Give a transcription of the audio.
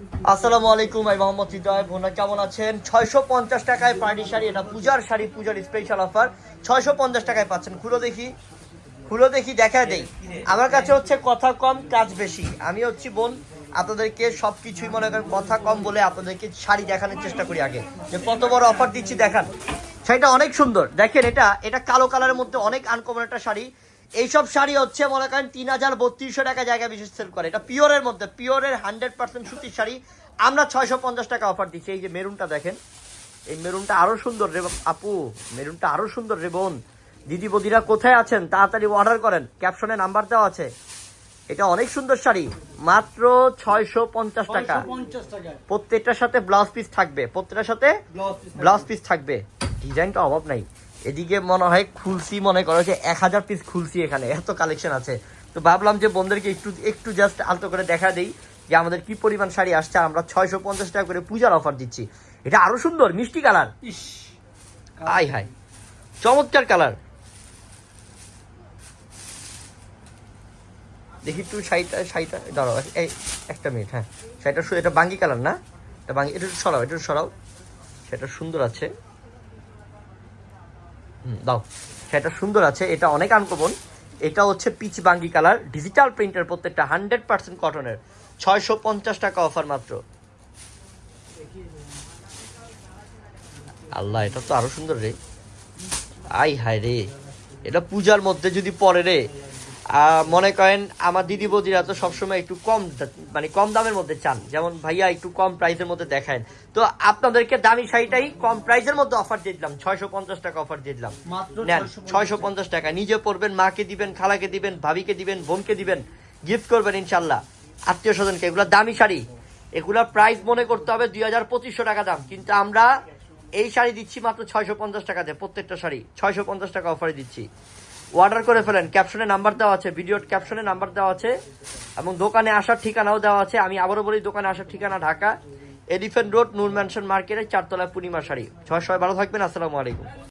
আসসালামু আলাইকুম, আমি মোহাম্মদ হৃদয় বোনা কেমন আছেন? ছয়শো পঞ্চাশ টাকায় পার্টি শাড়ি, এটা পূজার শাড়ি, পূজার স্পেশাল অফার ছয়শো পঞ্চাশ টাকায় পাচ্ছেন। খুলো দেখি। খুলো দেখি দেখা দেই। আমার কাছে হচ্ছে কথা কম, কাজ বেশি। আমি হচ্ছি বোন, আপনাদেরকে সব কিছুই মনে করেন কথা কম বলে আপনাদেরকে শাড়ি দেখানোর চেষ্টা করি আগে। যে কত বড় অফার দিচ্ছি, দেখান। শাড়িটা অনেক সুন্দর। দেখেন, এটা এটা কালো কালারের মধ্যে অনেক আনকমন একটা শাড়ি। এইসব শাড়ি হচ্ছে মনে করেন তিন হাজার বত্রিশশো টাকা জায়গা বিশেষ সেল করে। এটা পিওরের মধ্যে পিওরের হান্ড্রেড পার্সেন্ট সুতির শাড়ি। আমরা ছয়শো পঞ্চাশ টাকা অফার দিচ্ছি। এই যে মেরুনটা দেখেন এই মেরুনটা আরও সুন্দর রে আপু মেরুনটা আরও সুন্দর রে বোন। দিদি বদিরা কোথায় আছেন? তাড়াতাড়ি অর্ডার করেন। ক্যাপশনে নাম্বার দেওয়া আছে। এটা অনেক সুন্দর শাড়ি মাত্র ছয়শো পঞ্চাশ টাকা। প্রত্যেকটার সাথে ব্লাউজ পিস থাকবে। প্রত্যেকটার সাথে ব্লাউজ পিস থাকবে। ডিজাইনটা অভাব নাই। এদিকে মনে হয় খুলসি মনে করো যে এক হাজার পিস খুলসি এখানে এত কালেকশন আছে। তো ভাবলাম যে বন্ধুদেরকে একটু একটু জাস্ট আলতো করে দেখা দেই যে আমাদের কি পরিমাণ শাড়ি আসছে। আর আমরা ছয়শো পঞ্চাশ টাকা করে পূজার অফার দিচ্ছি। এটা আরও সুন্দর মিষ্টি কালার আই হাই চমৎকার কালার দেখি একটু শাড়িটা শাড়িটা দাঁড়াও এই একটা মিনিট হ্যাঁ। শাড়িটা এটা বাঙ্গি কালার না? এটা বাঙ্গি এটা একটু সরাও এটা সরাও। সেটা সুন্দর আছে। দাও। সেটা সুন্দর আছে, এটা অনেক আনকমন এটা হচ্ছে পিচ বাঙ্গি কালার ডিজিটাল প্রিন্টের প্রত্যেকটা হান্ড্রেড পার্সেন্ট কটনের ছয়শো পঞ্চাশ টাকা অফার মাত্র। আল্লাহ, এটা তো আরও সুন্দর রে। আই হায় রে, এটা পূজার মধ্যে যদি পরে রে মনে করেন আমার দিদি বৌদিরা তো সবসময় একটু কম মানে কম দামের মধ্যে চান। যেমন ভাইয়া একটু কম প্রাইসের মধ্যে দেখায় তো আপনাদেরকে দামি শাড়িটাই কম প্রাইসের মধ্যে অফার দিয়ে দিলাম। ছয়শো পঞ্চাশ টাকা অফার দিয়ে দিলাম। নেন ছয়শো পঞ্চাশ টাকা। নিজে পড়বেন মাকে দিবেন খালাকে দিবেন ভাবিকে দিবেন বোনকে দিবেন গিফট করবেন ইনশাল্লাহ। আত্মীয় স্বজনকে। এগুলো দামি শাড়ি। এগুলোর প্রাইস মনে করতে হবে দুই হাজার পঁচিশশো টাকা দাম। কিন্তু আমরা এই শাড়ি দিচ্ছি মাত্র ছয়শো পঞ্চাশ টাকাতে প্রত্যেকটা শাড়ি। ছয়শো পঞ্চাশ টাকা অফারে দিচ্ছি। অর্ডার করে ফেলেন। ক্যাপশনে নাম্বার দেওয়া আছে ভিডিওর ক্যাপশনে নাম্বার দেওয়া আছে, এবং দোকানে আসার ঠিকানাও দেওয়া আছে। আমি আবারও বলি, দোকানে আসার ঠিকানা Dhaka elephant road, Noor mansion মার্কেটে চারতলা পূর্ণিমা শাড়ি। ছয় সবাই ভালো থাকবেন, আসসালামু আলাইকুম।